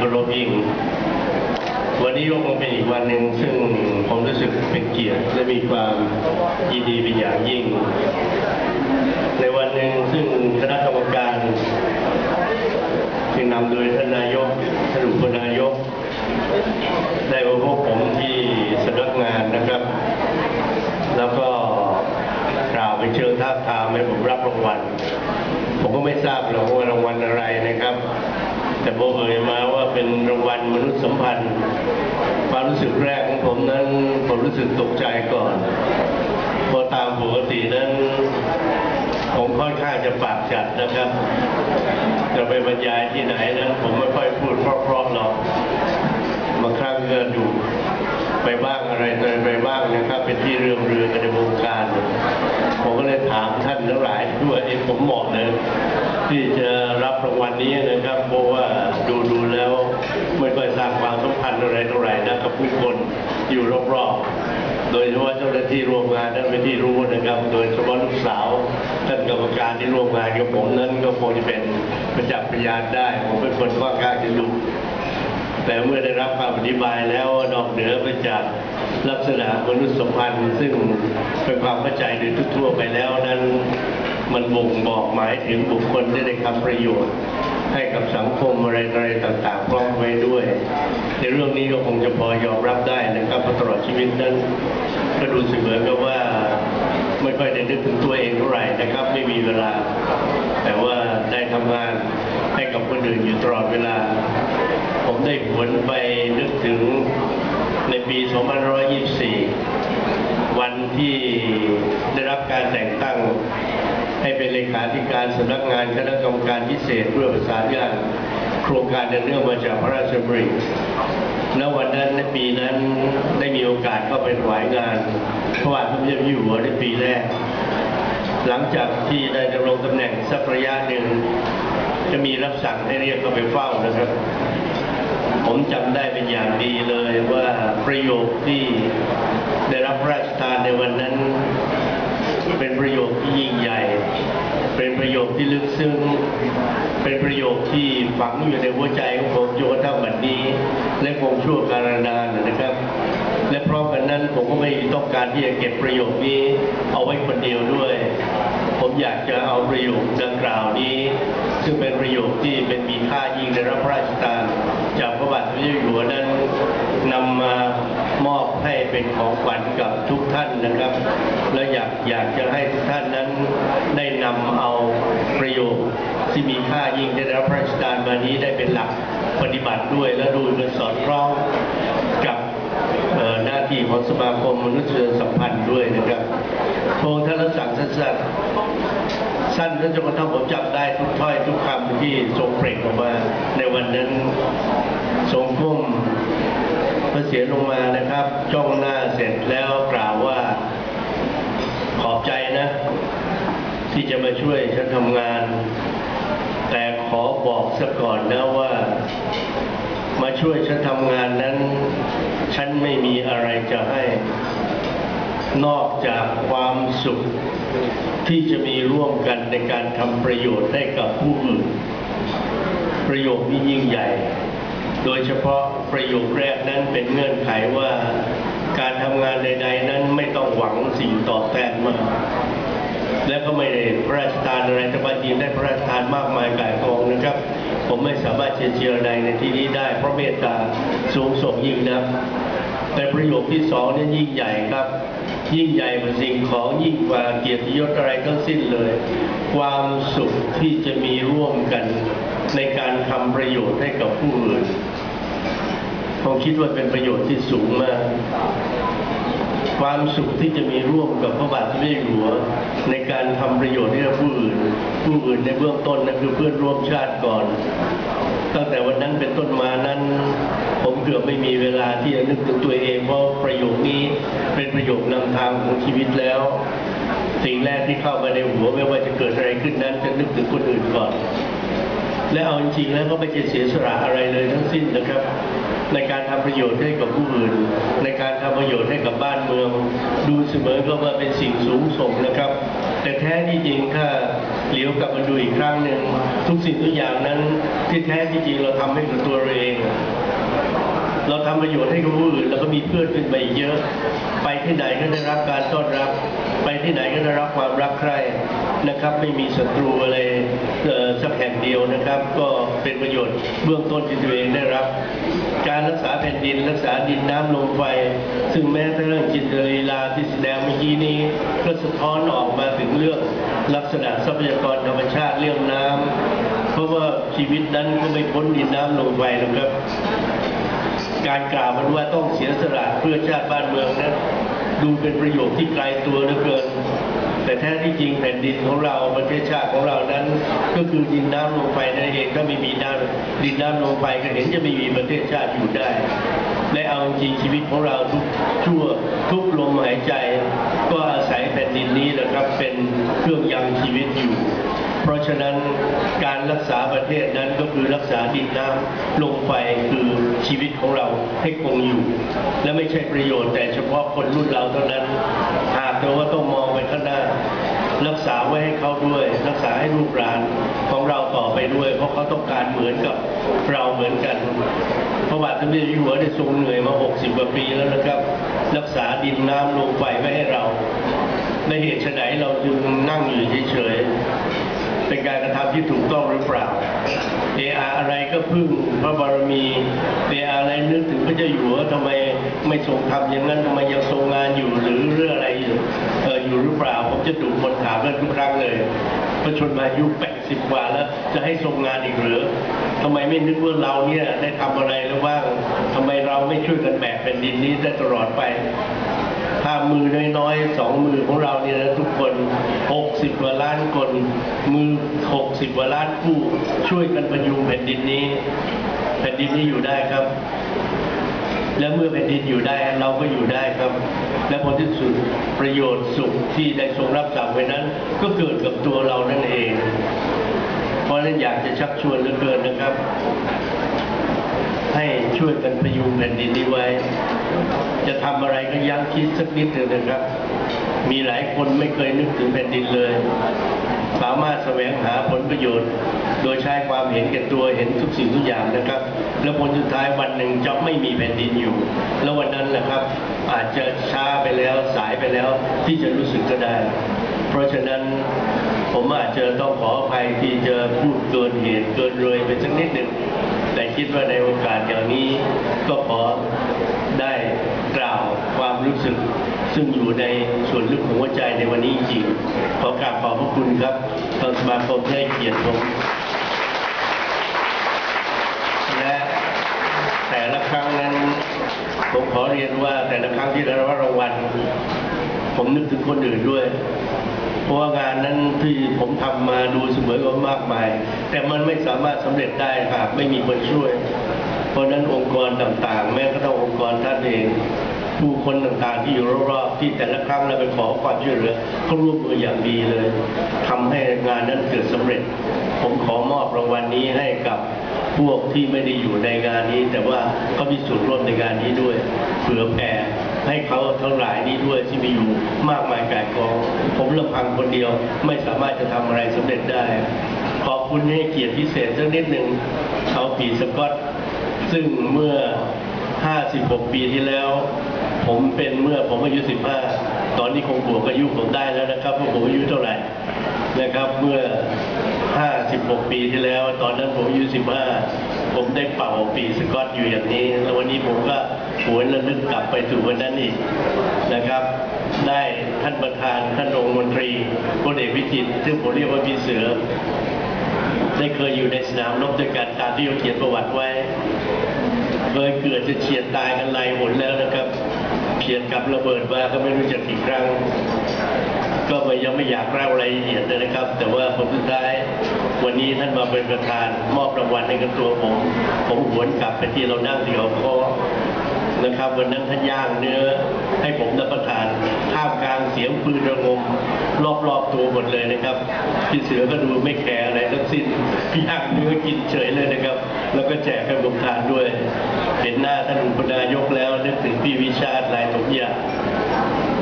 เคารพยิ่ง วันนี้ก็คงเป็นอีกวันหนึ่งซึ่งผมรู้สึกเป็นเกียรติและมีความยินดีเป็นอย่างยิ่ง ในวันหนึ่งซึ่งคณะกรรมการที่นำโดยท่านนายกท่านอุปนายก ได้มาพบผมที่สำนักงานนะครับ แล้วก็กล่าวไปเชิญท้าทามให้ผมรับรางวัล ผมก็ไม่ทราบหรอกว่ารางวัลอะไรนะครับ แต่พอเอ่ยมาว่าเป็นรางวัลมนุษยสัมพันธ์ ความรู้สึกแรกของผมนั้นผมรู้สึกตกใจก่อนเพราะตามปกตินั้นผมค่อนข้างจะปากจัดนะครับ จะไปบรรยายที่ไหนนั้นผมไม่ค่อยพูดเพราะๆหรอกบางครั้งก็ดูไปบ้างอะไรต่อะไรไปบ้างนะครับ เป็นที่เรื่องเรือกันในวงการ ผมก็เลยถามท่านทั้งหลายด้วยเองผมเหมาะเลย ที่จะรับรางวัลนี้นะครับ เพราะว่าดูดูแล้วไม่ค่อยสร้างความสัมพันธ์อะไรเท่าไหร่นะกับผู้คนอยู่รอบๆ โดยเฉพาะเจ้าหน้าที่ร่วมงานนั้นเป็นที่รู้นะครับ โดยเฉพาะลูกสาวท่านกรรมการที่ร่วมงานกับผมนั้นก็คงจะเป็นประจักษ์พยานได้ผมเป็นคนค่อนข้างจะดุแต่เมื่อได้รับคำอธิบายแล้วนอกเหนือไปจากลักษณะมนุษยสัมพันธ์ ซึ่งเป็นความเข้าใจโดยทั่วไปแล้วนั้น มันบ่งบอกหมายถึงบุคคลที่ได้ทำประโยชน์ ให้กับสังคมอะไรๆต่างๆพร้อมไว้ด้วย ในเรื่องนี้ก็คงจะพอยอมรับได้นะครับตลอดชีวิตนั้นก็ดูเสมือนกับว่าไม่ค่อยได้นึกถึงตัวเองเท่าไหร่นะครับ ไม่มีเวลา แต่ว่าได้ทำงานให้กับคนอื่นอยู่ตลอดเวลา ผมได้หวนไปนึกถึงในปี 2524 วันที่ได้รับการแต่งตั้ง ให้เป็นเลขาธิการสำนักงานคณะกรรมการพิเศษเพื่อประสานงานโครงการเนื่องมาจากพระราชดำริณวันนั้นในปีนั้นได้มีโอกาสเข้าไปถวายงานพระบาทสมเด็จพระอยู่หัวในปีแรก หลังจากที่ได้ดำรงตำแหน่งสักระยะหนึ่ง จะมีรับสั่งให้เรียกเข้าไปเฝ้านะครับ ผมจำได้เป็นอย่างดีเลยว่าประโยคที่ได้รับพระราชทานในวันนั้น เป็นประโยคที่ยิ่งใหญ่ เป็นประโยคที่ลึกซึ้ง เป็นประโยคที่ฝังอยู่ในหัวใจของผมจนกระทั่งบัดนี้ และคงชั่วการนานนะครับ นั้นผมก็ไม่ต้องการที่จะเก็บประโยคนี้เอาไว้คนเดียวด้วย ผมอยากจะเอาประโยคดังกล่าวนี้ ซึ่งเป็นประโยคที่เป็นมีค่ายิ่งในรับพระราชทานจากพระบาทสมเด็จอยู่หัวนั้นนำมามอบให้เป็นของขวัญกับทุกท่านนะครับ และอยากอยากจะให้ทุกท่านนั้นได้นำเอาประโยคที่มีค่ายิ่งได้รับพระราชทานมานี้ได้เป็นหลักปฏิบัติด้วยและดูมันสอดคล้องกับ หน้าที่ของสมาคมมนุษยสัมพันธ์ด้วยนะครับพระองท่านรับสั่งสั้นๆสั้นจนกระทั่งผมจำได้ทุกถ้อยทุกคำที่ทรงเปล่งออกมาในวันนั้นทรงพุ่มพระเศียรลงมานะครับ จ้องหน้าเสร็จแล้วกล่าวว่าขอบใจนะ ที่จะมาช่วยฉันทำงาน แต่ขอบอกซะก่อนนะว่า มาช่วยฉันทำงานนั้น ฉันไม่มีอะไรจะให้ นอกจากความสุข ที่จะมีร่วมกันในการทำประโยชน์ให้กับผู้อื่น ประโยคนี้ยิ่งใหญ่ โดยเฉพาะประโยคแรกนั้นเป็นเงื่อนไขว่าการทำงานใด ๆ นั้นไม่ต้องหวังสิ่งตอบแทนมาและก็ไม่ได้พระราชทานอะไรแต่บางทีได้พระราชทานมากมายกายกองนะครับ ผมไม่สามารถเชียร์เชียร์ใดในที่นี้ได้ เพราะเมตตาสูงส่งยิ่งนะแต่ประโยคที่สองนี่ยิ่งใหญ่ครับ ยิ่งใหญ่กว่าสิ่งของยิ่งกว่าเกียรติยศอะไรทั้งสิ้นเลย ความสุขที่จะมีร่วมกันในการทำประโยชน์ให้กับผู้อื่นผมคิดว่าเป็นประโยชน์ที่สูงมาก ความสุขที่จะมีร่วมกับพระบาทสมเด็จอยู่หัว ในการทำประโยชน์ให้กับผู้อื่น ผู้อื่นในเบื้องต้นนั่นคือเพื่อนร่วมชาติก่อน ตั้งแต่วันนั้นเป็นต้นมานั้น ผมเกือบไม่มีเวลาที่จะนึกถึงตัวเองเพราะประโยคนี้เป็นประโยคนำทางของชีวิตแล้ว สิ่งแรกที่เข้ามาในหัวไม่ว่าจะเกิดอะไรขึ้นนั้นจะนึกถึงคนอื่นก่อน และเอาจริงๆแล้วก็ไม่จะเสียสละอะไรเลยทั้งสิ้นนะครับ ในการทำประโยชน์ให้กับผู้อื่น ในการทำประโยชน์ให้กับบ้านเมือง ดูเสมอก็ว่าเป็นสิ่งสูงส่งนะครับ แต่แท้ที่จริงถ้าเหลียวกลับมาดูอีกครั้งหนึ่งทุกสิ่งทุกอย่างนั้นที่แท้ที่จริงเราทำให้กับตัวเราเอง เราทำประโยชน์ให้กับผู้อื่นแล้วก็มีเพื่อนขึ้นไปเยอะ ไปที่ไหนก็ได้รับการต้อนรับ ไปที่ไหนก็ได้รับความรักใคร่นะครับ ไม่มีศัตรูอะไรเอ่อสักแห่งเดียวนะครับ ก็เป็นประโยชน์เบื้องต้นที่ตัวเองได้รับ การรักษาแผ่นดินรักษาดินน้ำลมไฟ ซึ่งแม้แต่เรื่องจินตลีลาที่แสดงเมื่อกี้นี้ก็สะท้อนออกมาถึงเรื่องลักษณะทรัพยากรธรรมชาติเรื่องน้ำเพราะว่าชีวิตนั้นก็ไม่พ้นดินน้ำลมไฟหรอกครับ การกล่าวมันว่าต้องเสียสละเพื่อชาติบ้านเมืองนั้นดูเป็นประโยคที่ไกลตัวเหลือเกิน แต่แท้ที่จริงแผ่นดินของเราประเทศชาติของเรานั้น ก็คือดินน้ำลมไฟนั่นเองถ้าไม่มีน้ำดินน้ำลมไฟก็เห็นจะไม่มีประเทศชาติอยู่ได้และเอาจริงชีวิตของเราทุกชั่วทุกลมหายใจ ก็อาศัยแผ่นดินนี้แหละครับเป็นเครื่องยังชีวิตอยู่ เพราะฉะนั้นการรักษาประเทศนั้นก็คือรักษาดินน้ำลมไฟคือชีวิตของเราให้คงอยู่ และไม่ใช่ประโยชน์แต่เฉพาะคนรุ่นเราเท่านั้น หากแต่ว่าต้องมองไปข้างหน้า รักษาไว้ให้เขาด้วย รักษาให้ลูกหลานของเราต่อไปด้วย เพราะเขาต้องการเหมือนกับเราเหมือนกันพระบาทสมเด็จอยู่หัวได้ทรงเหนื่อยมา 60 กว่าปีแล้วนะครับ รักษาดินน้ำลมไฟไว้ให้เราในเหตุไฉนเราจึงนั่งอยู่เฉยๆ เป็นการกระทำที่ถูกต้องหรือเปล่าเออาอะไรก็พึ่งพระบารมีเออาอะไรนึกถึงพระเจ้าอยู่หัวทำไมไม่ทรงทำอย่างนั้นทำไมยังทรงงานอยู่หรือเรื่องอะไรอยู่เอออยู่หรือเปล่าผมจะถูคนถามเรื่องทุกครั้งเลยพระชนมาอายุ80กว่าแล้ว จะให้ทรงงานอีกหรือทำไมไม่นึกว่าเราเนี่ยได้ทำอะไรแล้วบ้างทำไมเราไม่ช่วยกันแบกแผ่นดินนี้ได้ตลอดไป ถ้ามือน้อยๆสองมือของเราเนี่ยนะทุกคน 60กว่าล้านคน มือ 60กว่าล้านผู้ช่วยกันพยุงแผ่นดินนี้ แผ่นดินนี้อยู่ได้ครับ และเมื่อแผ่นดินอยู่ได้เราก็อยู่ได้ครับ และผลที่สุดประโยชน์สุขที่ได้ทรงรับสั่งไว้นั้น ก็เกิดกับตัวเรานั่นเอง เพราะฉะนั้นอยากจะชักชวนเหลือเกินนะครับ ให้ช่วยกันพยุงแผ่นดินนี้ไว้ จะทำอะไรก็ยั้งคิดสักนิดเถอะนะครับ มีหลายคนไม่เคยนึกถึงแผ่นดินเลย สามารถแสวงหาผลประโยชน์ โดยใช้ความเห็นแก่ตัวเห็นทุกสิ่งทุกอย่างนะครับ แล้วผลสุดท้ายวันหนึ่งจะไม่มีแผ่นดินอยู่ แล้ววันนั้นแหละครับ อาจจะช้าไปแล้วสายไปแล้วที่จะรู้สึกก็ได้ เพราะฉะนั้นผมอาจจะต้องขออภัยที่จะพูดเกินเหตุเกินเลยไปสักนิดหนึ่ง คิดว่าในโอกาสอย่างนี้ก็ขอได้กล่าวความรู้สึก ซึ่งอยู่ในส่วนลึกของหัวใจในวันนี้จริง ขอกราบขอบพระคุณครับทางสมาคมที่ให้เกียรติผมและแต่ละครั้งนั้น ผมขอเรียนว่าแต่ละครั้งที่ได้รับรางวัลผมนึกถึงคนอื่นด้วย ราะว่างานนั้นที่ผมทำมาดูเสมอว่ามากมาย แต่มันไม่สามารถสำเร็จได้หากไม่มีคนช่วย เพราะนั้นองค์กรต่างๆ แม้กระทั่งองค์กรท่านเองผู้คนต่างๆที่อยู่รอบๆที่แต่ละครั้งเราไปขอความช่วยเหลือเขาร่วมมืออย่างดีเลยทำให้งานนั้นเกิดสำเร็จ ผมขอมอบรางวัลนี้ให้กับพวกที่ไม่ได้อยู่ในงานนี้ แต่ว่าเขามีส่วนร่วมในงานนี้ด้วยเผื่อแผ่ ให้เขาทั้งหลายนี้ด้วยที่มีอยู่มากมายกายกอง ผมลำพังคนเดียวไม่สามารถจะทำอะไรสำเร็จได้ ขอบคุณให้เกียรติพิเศษสักนิดหนึ่งเขาปีสกอต ซึ่งเมื่อ 56 ปีที่แล้ว ผมเป็นเมื่อผมอายุ 15 ตอนนี้คงบวกอายุผมได้แล้วนะครับว่าผมอายุเท่าไหร่นะครับเมื่อ 56 ปีที่แล้ว ตอนนั้นผมอายุ 15 ผมได้เป่าปีสกอตอยู่อย่างนี้ แล้ววันนี้ผมก็หวนระลึกกลับไปสู่วันนั้นอีกนะครับ ได้ท่านประธานท่านองค์มนตรีพลเอกวิจิตรซึ่งผมเรียกว่าพี่เสือ ได้เคยอยู่ในสนามรบด้วยกันตามที่เขาเขียนประวัติไว้ เคยเกิดจะเฉียดตายกันหลายหนแล้วนะครับเฉียดกับระเบิดมาก็ไม่รู้จะกี่ครั้ง ก็ไม่ยังไม่อยากเล่ารายละเอียดเลยนะครับ แต่ว่าผลสุดท้าย วันนี้ท่านมาเป็นประธานมอบรางวัลให้กับตัวผมผมหวนกลับไปที่เรานั่งที่เขาคอนะครับ วันนั้นท่านย่างเนื้อ ให้ผมรับประทานท่ามกลางเสียงปืนระงมรอบๆตัวหมดเลยนะครับ พี่เสือก็ดูไม่แคร์อะไรทั้งสิ้นย่างเนื้อกินเฉยเลยนะครับ แล้วก็แจกให้ผมทานด้วย เห็นหน้าท่านอุปนายกแล้วนึกถึงพี่วิชาติลายสมยา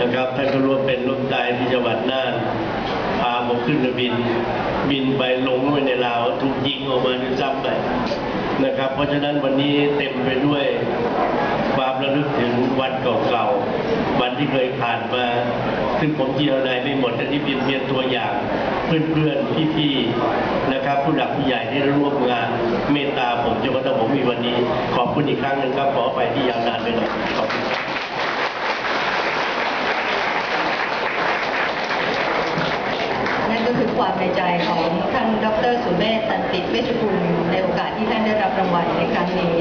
นะครับท่านก็ร่วมเป็นร่วมตายที่จังหวัดน่านพาผมขึ้นบิน บินไปลงไปในลาวถูกยิงออกมาด้วยซ้ำไปนะครับ เพราะฉะนั้นวันนี้เต็มไปด้วยความระลึกถึงวันเก่าๆวันที่เคยผ่านมา ซึ่งผมเจียวนายไม่หมดอันนี้เป็นเพียงตัวอย่าง เพื่อนๆพี่ๆนะครับ ผู้หลักผู้ใหญ่ที่ร่วมงาน เมตตาผมจนกระทั่งผมมีวันนี้ ขอบคุณอีกครั้งหนึ่งครับขอไปที่ยาวนานไปหน่อยขอบคุณครับ นั่น ก็คือความในใจของท่านดรสุเมธตันติเวชกุลในโอกาสที่ท่านได้รับรางวัลในครั้งนี้